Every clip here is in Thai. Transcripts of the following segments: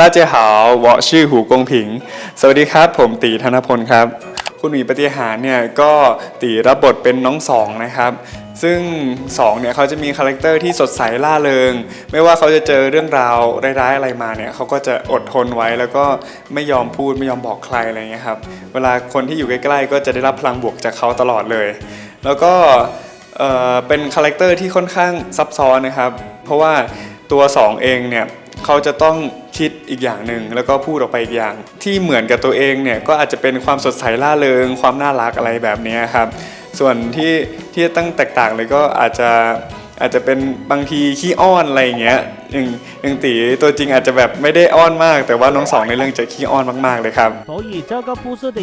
大家好我是胡公平สวัสดีครับ ผมตีธนพลครับ คุณหมีปฏิหารเนี่ยก็ตีรับบทเป็นน้องสองนะครับ ซึ่งสองเนี่ยเขาจะมีคาแรคเตอร์ที่สดใสล่าเริง ไม่ว่าเขาจะเจอเรื่องราวร้ายๆอะไรมาเนี่ยเขาก็จะอดทนไว้แล้วก็ไม่ยอมพูดไม่ยอมบอกใครอะไรเงี้ยครับ เวลาคนที่อยู่ใกล้ๆก็จะได้รับพลังบวกจากเขาตลอดเลย แล้วก็เอ่อเป็นคาแรคเตอร์ที่ค่อนข้างซับซ้อนนะครับ เพราะว่าตัวสองเองเนี่ยเขาจะต้อง คิดอีกอย่างหนึ่งแล้วก็พูดออกไปอีกอย่าง ที่เหมือนกับตัวเองเนี่ยก็อาจจะเป็นความสดใสล่าเริง ความน่ารักอะไรแบบนี้ครับส่วนที่ที่ตั้งแตกต่างเลยก็อาจจะอาจจะเป็นบางทีขี้อ้อนอะไรเงี้ยอย่างอย่างตีตัวจริงอาจจะแบบไม่ได้อ้อนมาก แต่ว่าน้องสองในเรื่องจะขี้อ้อนมากๆเลยครับ所以这个不是你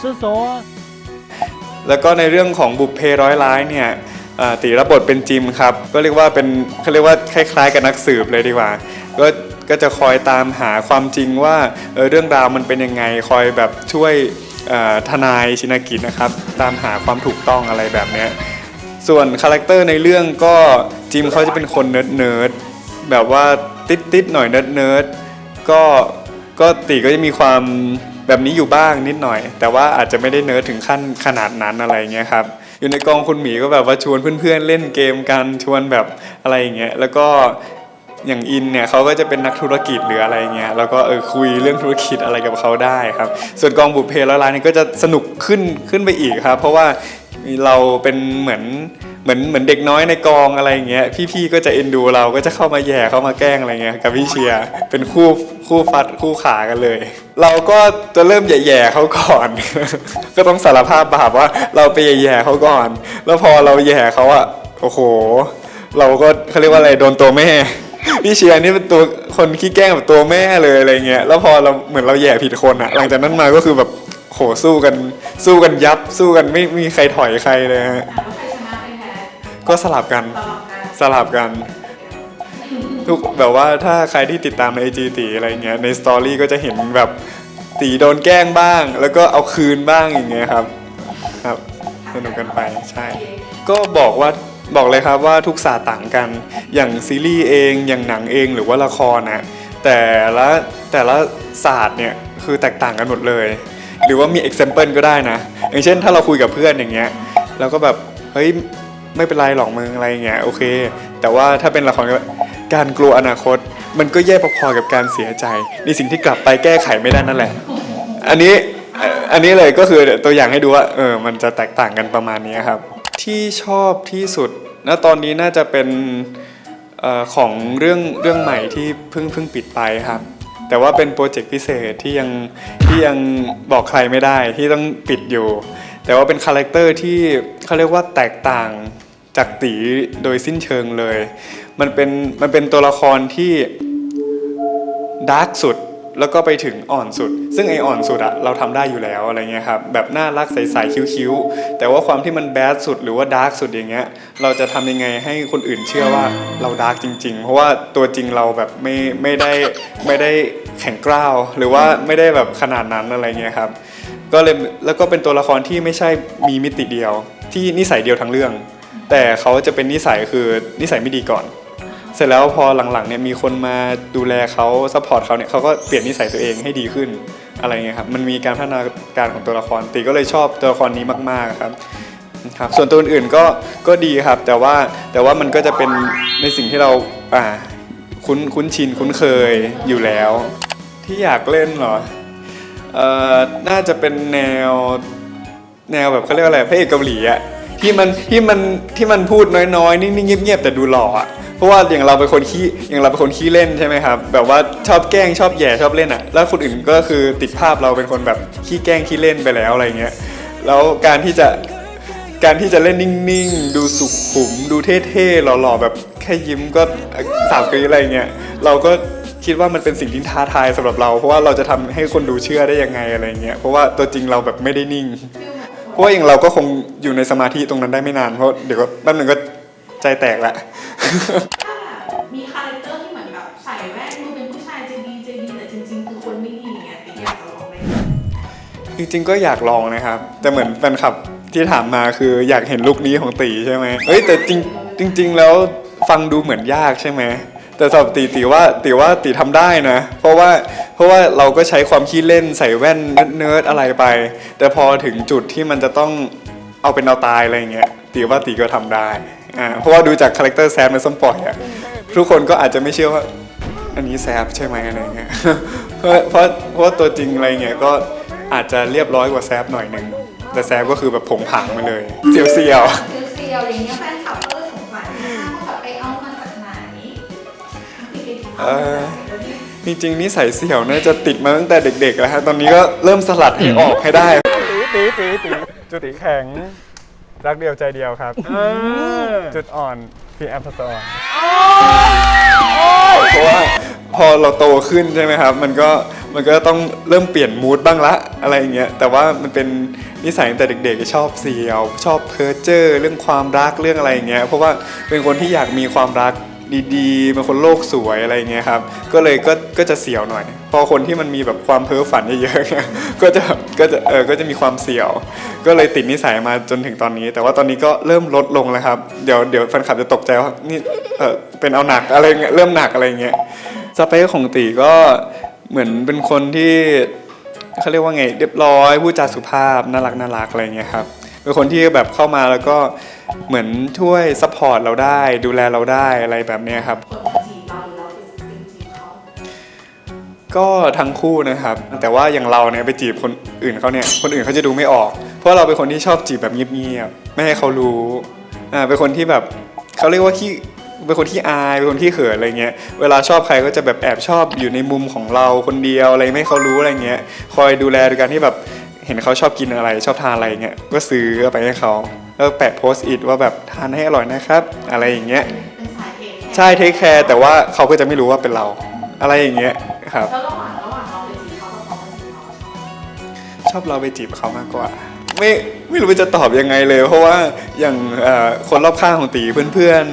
是说แล้วก็ในเรื่องของบุพเพร้อยร้ายเนี่ยตีรับบทเป็นจิมครับ ก็เรียกว่าเป็นเขาเรียกว่าคล้ายๆกับนักสืบเลยดีกว่า ก็ ก็จะคอยตามหาความจริงว่าเออเรื่องราวมันเป็นยังไงคอยแบบช่วยทนายชินากิจนะครับ ตามหาความถูกต้องอะไรแบบเนี้ยส่วนคาแรคเตอร์ในเรื่องก็จิมเขาจะเป็นคนเนิร์ดเนิร์ดๆแบบว่าติดติดหน่อยเนิร์ดเนิร์ดๆก็ก็ตีก็จะมีความแบบนี้อยู่บ้างนิดหน่อย แต่ว่าอาจจะไม่ได้เนิร์ดถึงขั้นขนาดนั้นอะไรเงี้ยครับอยู่ในกองคุณหมีก็แบบว่าชวนเพื่อนๆเล่นเกมกันชวนแบบอะไรอย่างเงี้ยแล้วก็ อย่างอินเนี่ยเขาก็จะเป็นนักธุรกิจหรืออะไรเงี้ยแล้วก็เออคุยเรื่องธุรกิจอะไรกับเขาได้ครับ ส่วนกองบุพเพแล้วร้ายนี่ก็จะสนุกขึ้นขึ้นไปอีกครับ เพราะว่าเราเป็นเหมือนเหมือนเหมือนเด็กน้อยในกองอะไรเงี้ยพี่ๆก็จะเอ็นดูเราก็จะเข้ามาแย่เข้ามาแกล้งอะไรเงี้ยกับพี่เชียเป็นคู่คู่ฟัดคู่ขากันเลย เราก็จะเริ่มแย่ๆเขาก่อน ก็ต้องสารภาพบาปว่าเราไปแย่ๆเขาก่อน แล้วพอเราแย่เขาอะโอ้โห เราก็เขาเรียกว่าอะไรโดนตัวแม่ พี่เชียร์นี่เป็นตัวคนขี้แกล้งแบบตัวแม่เลยอะไรเงี้ยแล้วพอเราเหมือนเราแย่ผิดคนอะหลังจากนั้นมาก็คือแบบโหสู้กันสู้กันยับสู้กันไม่มีใครถอยใครเลยฮะถามว่าใครชนะใครแพ้ก็สลับกันตลอดกันสลับกันทุกแบบว่าถ้าใครที่ติดตามในไอจีตีอะไรเงี้ยในสตอรี่ก็จะเห็นแบบตีโดนแกล้งบ้าง แล้วก็เอาคืนบ้างอย่างเงี้ยครับ ครับสนุกกันไปใช่ ก็บอกว่า บอกเลยครับว่าทุกศาสตร์ต่างกัน อย่างซีรีส์เอง อย่างหนังเองหรือว่าละครนะแต่ละแต่ละศาสตร์เนี่ยคือแตกต่างกันหมดเลย หรือว่ามี example ก็ได้นะ อย่างเช่นถ้าเราคุยกับเพื่อนอย่างเงี้ยเราก็แบบเฮ้ยไม่เป็นไรหรอกมึงอะไรเงี้ยโอเค แต่ว่าถ้าเป็นละครก็การกลัวอนาคต มันก็แย่พอๆกับการเสียใจ ในสิ่งที่กลับไปแก้ไขไม่ได้นั่นแหละ อันนี้อันนี้เลยก็คือตัวอย่างให้ดูว่าเออมันจะแตกต่างกันประมาณนี้ครับ ที่ชอบที่สุดณตอนนี้น่าจะเป็นอของเรื่องเรื่องใหม่ที่เพิ่งเพิ่งปิดไปครับ แต่ว่าเป็นโปรเจกต์พิเศษที่ยังที่ยังบอกใครไม่ได้ที่ต้องปิดอยู่ แต่ว่าเป็นคาแรคเตอร์ที่เขาเรียกว่าแตกต่างจากตีโดยสิ้นเชิงเลย มันเป็นมันเป็นตัวละครที่ดาร์กสุด แล้วก็ไปถึงอ่อนสุด ซึ่งไออ่อนสุดอะเราทำได้อยู่แล้วอะไรเงี้ยครับแบบน่ารักใสๆคิ้วๆแต่ว่าความที่มันแบดสุดหรือว่าดาร์กสุดอย่างเงี้ยเราจะทำยังไงให้คนอื่นเชื่อว่าเราดาร์กจริง ๆ เพราะว่าตัวจริงเราแบบไม่ไม่ได้ไม่ได้แข็งกร้าวหรือว่าไม่ได้แบบขนาดนั้นอะไรเงี้ยครับก็เลยแล้วก็เป็นตัวละครที่ไม่ใช่มีมิติเดียว ที่นิสัยเดียวทั้งเรื่อง แต่เขาจะเป็นนิสัยคือนิสัยไม่ดีก่อน เสร็จแล้วพอหลังๆเนี่ยมีคนมาดูแลเขาซัพพอร์ตเขาเนี่ยเขาก็เปลี่ยนนิสัยตัวเองให้ดีขึ้นอะไรเงี้ยครับมันมีการพัฒนาการของตัวละครตีก็เลยชอบตัวละครนี้มากๆครับครับส่วนตัวอื่นก็ก็ดีครับ แต่ว่าแต่ว่ามันก็จะเป็นในสิ่งที่เราอ่าคุ้นคุ้นชินคุ้นเคยอยู่แล้ว ที่อยากเล่นเหรอเอ่อน่าจะเป็นแนวแนวแบบเขาเรียกว่าอะไรพระเอกเกาหลีอะ ที่มันที่มันที่มันพูดน้อยๆนิ่งๆเงียบๆแต่ดูหล่ออะเพราะว่าอย่างเราเป็นคนขี้อย่างเราเป็นคนขี้เล่นใช่ไหมครับแบบว่าชอบแกล้งชอบแย่ชอบเล่นอะ แล้วคนอื่นก็คือติดภาพเราเป็นคนแบบขี้แกล้งขี้เล่นไปแล้วอะไรเงี้ยแล้วการที่จะการที่จะเล่นนิ่งๆ ดูสุขุม ดูเท่ๆหล่อๆแบบแค่ยิ้มก็สามกรีดอะไรเงี้ยเราก็คิดว่ามันเป็นสิ่งที่ท้าทายสำหรับเรา เพราะว่าเราจะทำให้คนดูเชื่อได้ยังไงอะไรเงี้ยเพราะว่าตัวจริงเราแบบไม่ได้นิ่ง เพราะว่าอย่างเราก็คงอยู่ในสมาธิตรงนั้นได้ไม่นานเพราะเดี๋ยวก็แป๊บนึงก็ใจแตกละถ้ามีคาแรคเตอร์ที่เหมือนแบบใส่แว่นดูเป็นผู้ชายใจดีใจดีแต่จริงๆ คือคนไม่ดีอย่างเงี้ยติ๊กอยากจะลองไหมจริงๆก็อยากลองนะครับ แต่เหมือนแฟนคลับที่ถามมาคืออยากเห็นลุคนี้ของตีใช่ไหมเอ้ยแต่จริงจริง ๆ แล้วฟังดูเหมือนยากใช่ไหม แต่สำหรับตีตีว่าตีว่าตีทำได้นะ เพราะว่าเพราะว่าเราก็ใช้ความขี้เล่นใส่แว่นเนิร์ดอะไรไป แต่พอถึงจุดที่มันจะต้องเอาเป็นเอาตายอะไรเงี้ยตีว่าตีก็ทำได้อ่าเพราะว่าดูจากคาแรคเตอร์แซมในส้มปล่อยอะทุกคนก็อาจจะไม่เชื่อว่า อันนี้แซฟใช่ไหมอะไรเงี้ยเพราะเพราะเพราะตัวจริงอะไรเงี้ยก็อาจจะเรียบร้อยกว่าแซฟหน่อยหนึ่งแต่แซฟก็คือแบบผงผางไปเลยเซียวเซียวๆเซียวๆอย่างเงี้ยแฟนคลับ เอ่อจริงๆนิสัยเสี่ยวน่าจะติดมาตั้งแต่เด็กๆแล้วฮะตอนนี้ก็เริ่มสลัดให้ออกให้ได้ ตีตีตีตีจุดตีแข็ง รักเดียวใจเดียวครับ จุดอ่อนพี่แอมทัศออนเพราะว่าพอเราโตขึ้นใช่ไหมครับ มันก็มันก็ต้องเริ่มเปลี่ยนมูดบ้างละอะไรอย่างเงี้ยแต่ว่ามันเป็นนิสัยตั้งแต่เด็กๆชอบเสียว ชอบเพ้อเจ้อเรื่องความรักเรื่องอะไรอย่างเงี้ยเพราะว่าเป็นคนที่อยากมีความรัก ดีๆเป็นคนโลกสวยอะไรเงี้ยครับ ก็เลยก็ก็จะเสียวหน่อย พอคนที่มันมีแบบความเพ้อฝันเยอะๆก็จะก็จะเออก็จะมีความเสียว ก็เลยติดนิสัยมาจนถึงตอนนี้ แต่ว่าตอนนี้ก็เริ่มลดลงแล้วครับ เดี๋ยวเดี๋ยวแฟนคลับจะตกใจว่านี่เออเป็นเอาหนักอะไรเงี้ยเริ่มหนักอะไรเงี้ยสเปคของตีก็เหมือนเป็นคนที่เขาเรียกว่าไงเรียบร้อยพูดจาสุภาพน่ารักน่ารักอะไรเงี้ยครับ เป็นคนที่แบบเข้ามาแล้วก็เหมือนช่วยซัพพอร์ตเราได้ ดูแลเราได้อะไรแบบเนี้ยครับ ก็ทั้งคู่นะครับ แต่ว่าอย่างเราเนี่ยไปจีบคนอื่นเขาเนี่ยคนอื่นเขาจะดูไม่ออก เพราะเราเป็นคนที่ชอบจีบแบบเงียบๆไม่ให้เขารู้อ่าเป็นคนที่แบบเขาเรียกว่าขี้เป็นคนที่อายเป็นคนที่เขินอะไรเงี้ยเวลาชอบใครก็จะแบบแอบชอบอยู่ในมุมของเราคนเดียวอะไรไม่เขารู้อะไรเงี้ยคอยดูแลโดยการที่แบบ เห็นเขาชอบกินอะไร ชอบทานอะไรเงี้ยก็ซื้อเอาไปให้เขาแล้วแปะโพสต์อิทว่าแบบทานให้อร่อยนะครับ อะไรอย่างเงี้ยเป็นสายเอกใช่เทคแคร์แต่ว่าเขาก็จะไม่รู้ว่าเป็นเรา อะไรอย่างเงี้ยครับแล้วระหว่างระหว่างเราไปจีบเขากับเขาไปจีบเราชอบเราไปจีบเขามากกว่าไม่ไม่รู้ว่าจะตอบยังไงเลย เพราะว่าอย่างเอ่อคนรอบข้างของตีเพื่อนเพื่อน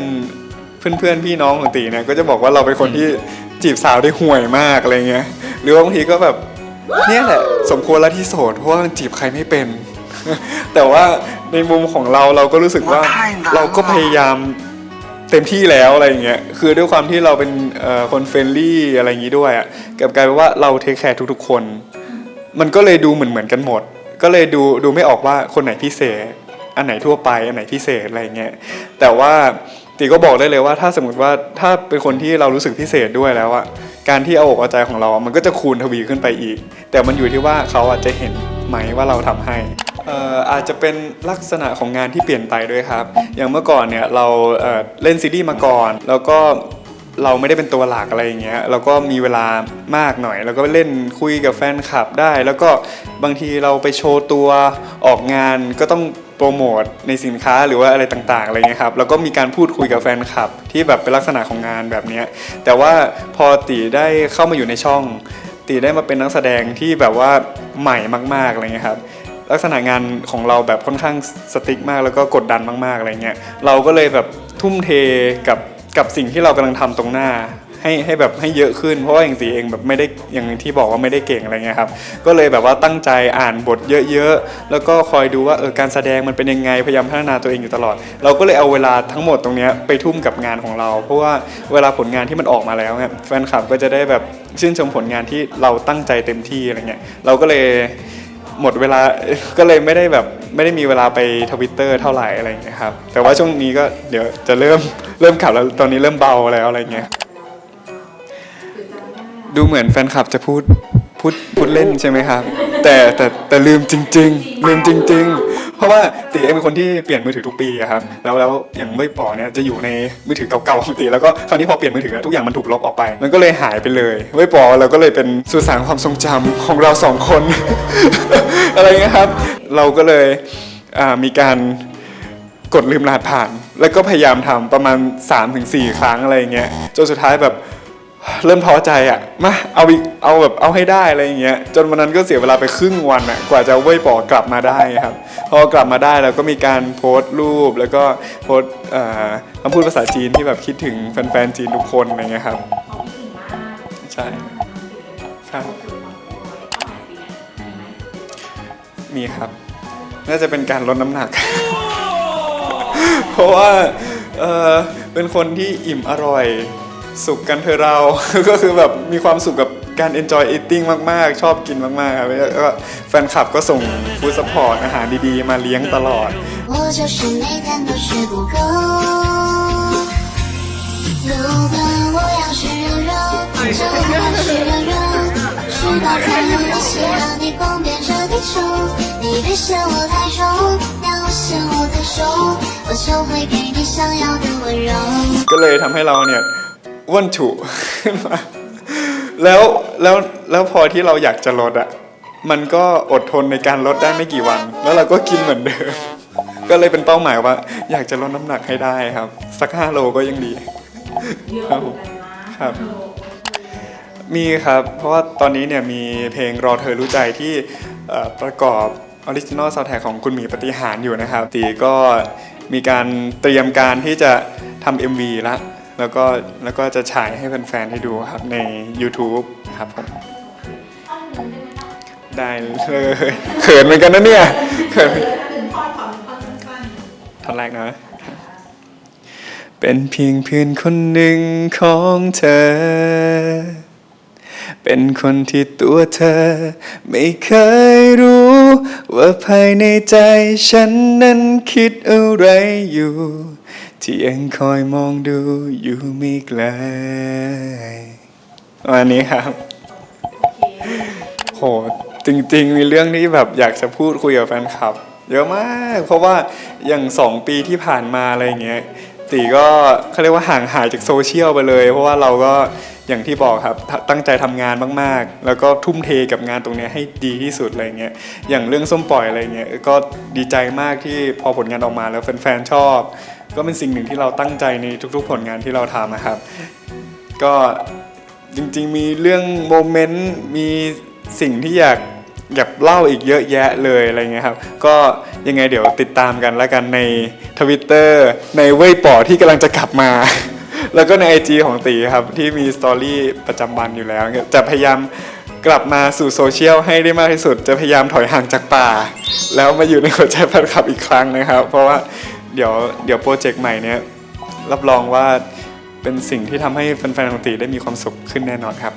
เพื่อนเพื่อนๆพี่น้องของตีเนี่ยก็จะบอกว่าเราเป็นคนที่จีบสาวได้ห่วยมากอะไรเงี้ยหรือว่าบางทีก็แบบ เนี่ยแหละสมควรแล้วที่โสดเพราะว่าจีบใครไม่เป็น แต่ว่าในมุมของเราเราก็รู้สึกว่า เราก็พยายามเต็มที่แล้วอะไรอย่างเงี้ยคือด้วยความที่เราเป็นเอ่อคนเฟรนลี่อะไรอย่างงี้ด้วยอะกลับกลายเป็นว่าเราเทคแคร์ทุกๆคน มันก็เลยดูเหมือนเหมือนกันหมด ก็เลยดูดูไม่ออกว่าคนไหนพิเศษ อันไหนทั่วไปอันไหนพิเศษอะไรเงี้ยแต่ว่า ตีก็บอกได้เลยว่าถ้าสมมติว่าถ้าเป็นคนที่เรารู้สึกพิเศษด้วยแล้วอะการที่เอาอกเอาใจของเรา มันก็จะคูณทวีขึ้นไปอีก แต่มันอยู่ที่ว่าเขาอาจจะเห็นไหมว่าเราทำให้อ่อาจจะเป็นลักษณะของงานที่เปลี่ยนไปด้วยครับ อย่างเมื่อก่อนเนี่ยเราเเล่นซีรีส์มาก่อน แล้วก็เราไม่ได้เป็นตัวหลักอะไรอย่างเงี้ยเราก็มีเวลามากหน่อย แล้วก็เล่นคุยกับแฟนคลับได้ แล้วก็บางทีเราไปโชว์ตัวออกงานก็ต้อง โปรโมทในสินค้าหรือว่าอะไรต่างๆอะไรเงี้ยครับแล้วก็มีการพูดคุยกับแฟนคลับที่แบบเป็นลักษณะของงานแบบเนี้ยแต่ว่าพอตีได้เข้ามาอยู่ในช่อง ตีได้มาเป็นนักแสดงที่แบบว่าใหม่มากๆอะไรเงี้ยครับลักษณะงานของเราแบบค่อนข้างสติ๊กมากแล้วก็กดดันมากๆอะไรเงี้ยเราก็เลยแบบทุ่มเทกับกับสิ่งที่เรากำลังทำตรงหน้า ให้ให้แบบให้เยอะขึ้น เพราะว่าอย่างตีเองแบบไม่ได้อย่างที่บอกว่าไม่ได้เก่งอะไรเงี้ยครับก็เลยแบบว่าตั้งใจอ่านบทเยอะๆ แล้วก็คอยดูว่าเออการแสดงมันเป็นยังไงพยายามพัฒนาตัวเองอยู่ตลอด เราก็เลยเอาเวลาทั้งหมดตรงนี้ไปทุ่มกับงานของเรา เพราะว่าเวลาผลงานที่มันออกมาแล้วเนี่ยแฟนคลับก็จะได้แบบชื่นชมผลงานที่เราตั้งใจเต็มที่อะไรเงี้ยเราก็เลยหมดเวลาก็เลยไม่ได้แบบไม่ได้มีเวลาไปทวิตเตอร์เท่าไหร่อะไรเงี้ยครับแต่ว่าช่วงนี้ก็เดี๋ยวจะเริ่มเริ่มขับแล้วตอนนี้เริ่มเบาแล้วอะไรเงี้ย ดูเหมือนแฟนคลับจะพูดพูดพูดเล่นใช่ไหมครับ แต่แต่แต่ลืมจริง ๆ ลืมจริง ๆ เพราะว่าตีเองเป็นคนที่เปลี่ยนมือถือทุกปีอะครับแล้วแล้วอย่างไม่ปอเนี่ยจะอยู่ในมือถือเก่าๆของตีแล้วก็คราวนี้พอเปลี่ยนมือถือทุกอย่างมันถูกลบออกไป มันก็เลยหายไปเลยไม่ปอเราก็เลยเป็นสุสานความทรงจำของเราสองคน อะไรเงี้ยครับ เราก็เลยมีการกดลืมรหัสผ่าน แล้วก็พยายามทำประมาณ 3-4 ครั้งอะไรเงี้ยจนสุดท้ายแบบ เริ่มท้อใจอะมาเอาอีกเอาแบบเอาให้ได้อะไรอย่างเงี้ยจนวันนั้นก็เสียเวลาไปครึ่งวันอะกว่าจะเว้ยปอกลับมาได้ครับพอกลับมาได้แล้วก็มีการโพสต์รูป แล้วก็โพสต์เอ่อคำพูดภาษาจีนที่แบบคิดถึงแฟนๆจีนทุกคนอะไรเงี้ยครับเขาคิดถึงมากใช่ใช่เขาคือความป่วยเป้าหมายปีเนี้ยมีไหมมีครับ น่าจะเป็นการลดน้ำหนัก เพราะว่าเออเป็นคนที่อิ่มอร่อย สุขกันเธอเรา ก็คือแบบมีความสุขกับการ enjoy eating มาก ๆ ชอบกินมาก ๆ ครับแล้วก็แฟนคลับก็ส่งฟู้ดสปอร์ตอาหารดีๆ มาเลี้ยงตลอดก็เลยทำให้เราเนี่ย อ้วนฉุขึ้นมาแล้วแล้วแล้วพอที่เราอยากจะลดอะมันก็อดทนในการลดได้ไม่กี่วัน แล้วเราก็กินเหมือนเดิม ก็เลยเป็นเป้าหมายว่า อยากจะลดน้ำหนักให้ได้ครับ สักห้าโลก็ยังดีเยอะเหมือนกันนะครับมีครับ เพราะว่าตอนนี้เนี่ยมีเพลงรอเธอรู้ใจที่เอ่อประกอบออริจินอลซาวแท็กของคุณหมีปฏิหารอยู่นะครับตีก็มีการเตรียมการที่จะทำ MV ละ แล้วก็แล้วก็จะฉายให้แฟนๆให้ดูครับใน YouTube ครับผมได้เลยเขินเหมือนกันนะเนี่ยเขินเออถ้าหนึ่งท่อนขอหน่อนสั้นท่อนแรกนะเป็นเพียงเพื่อนคนหนึ่งของเธอ เป็นคนที่ตัวเธอ ไม่เคยรู้ ว่าภายในใจฉันนั้นคิดอะไรอยู่ ที่ยังคอยมองดูอยู่ไม่ไกลวันนี้ครับ โห จริง ๆ มีเรื่องที่แบบอยากจะพูดคุยกับแฟนคลับ เยอะมาก เพราะว่าอย่างสองปีที่ผ่านมาอะไรอย่างเงี้ย ตีก็เขาเรียกว่าห่างหายจากโซเชียลไปเลย เพราะว่าเราก็อย่างที่บอกครับตตั้งใจทำงานมากๆ แล้วก็ทุ่มเทกับงานตรงเนี้ยให้ดีที่สุดอะไรเงี้ยอย่างเรื่องส้มปล่อยอะไรเงี้ยก็ดีใจมากที่พอผลงานออกมาแล้วแฟนๆชอบ ก็เป็นสิ่งหนึ่งที่เราตั้งใจในทุกๆ ผลงานที่เราทำนะครับ ก็จริงๆมีเรื่องโมเมนต์มีสิ่งที่อยากอยากเล่าอีกเยอะแยะเลยอะไรเงี้ยครับ ก็ยังไงเดี๋ยวติดตามกันแล้วกันในทวิตเตอร์ในเว่ยป๋อที่กำลังจะกลับมา แล้วก็ใน IG ของตีครับที่มีสตอรี่ประจำวันอยู่แล้ว จะพยายามกลับมาสู่โซเชียลให้ได้มากที่สุด จะพยายามถอยห่างจากป่า แล้วมาอยู่ในหัวใจแฟนคลับอีกครั้งนะครับ เพราะว่า เดี๋ยวเดี๋ยวโปรเจกต์ใหม่เนี้ยรับรองว่าเป็นสิ่งที่ทำให้แฟนๆของตีได้มีความสุขขึ้นแน่นอนครับ